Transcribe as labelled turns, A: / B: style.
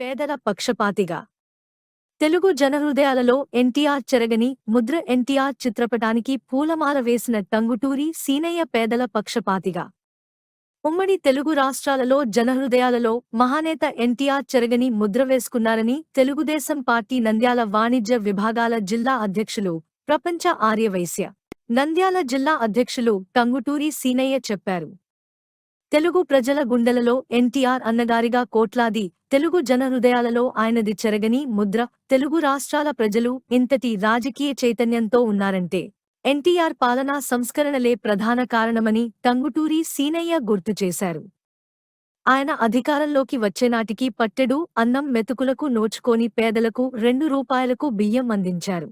A: పేదల పక్షపాతిగా. తెలుగు జనహృదయాలలో ఎన్టీఆర్ చెరగని ముద్ర ఎన్టీఆర్ చిత్రపటానికి పూలమాల వేసిన టంగుటూరి సీనయ్య పేదల పక్షపాతిగా. ఉమ్మడి తెలుగు రాష్ట్రాలలో జనహృదయాలలో మహానేత ఎన్టీఆర్ చెరగని ముద్ర వేసుకున్నారని తెలుగుదేశం పార్టీ నంద్యాల వాణిజ్య విభాగాల జిల్లా అధ్యక్షులు ప్రపంచ ఆర్యవైశ్య. నంద్యాల జిల్లా అధ్యక్షులు టంగుటూరి సీనయ్య చెప్పారు. తెలుగు ప్రజల గుండెలలో ఎన్టీఆర్ అన్నగారిగా కోట్లాది తెలుగు జనహృదయాలలో ఆయనది చెరగని ముద్ర తెలుగు రాష్ట్రాల ప్రజలు ఇంతటి రాజకీయ చైతన్యంతో ఉన్నారంటే ఎన్టీఆర్ పాలనా సంస్కరణలే ప్రధాన కారణమని టంగుటూరి సీనయ్య గుర్తు చేశారు. ఆయన అధికారంలోకి వచ్చేనాటికి పట్టెడు అన్నం మెతుకులకు నోచుకోని పేదలకు రెండు రూపాయలకు బియ్యం అందించారు.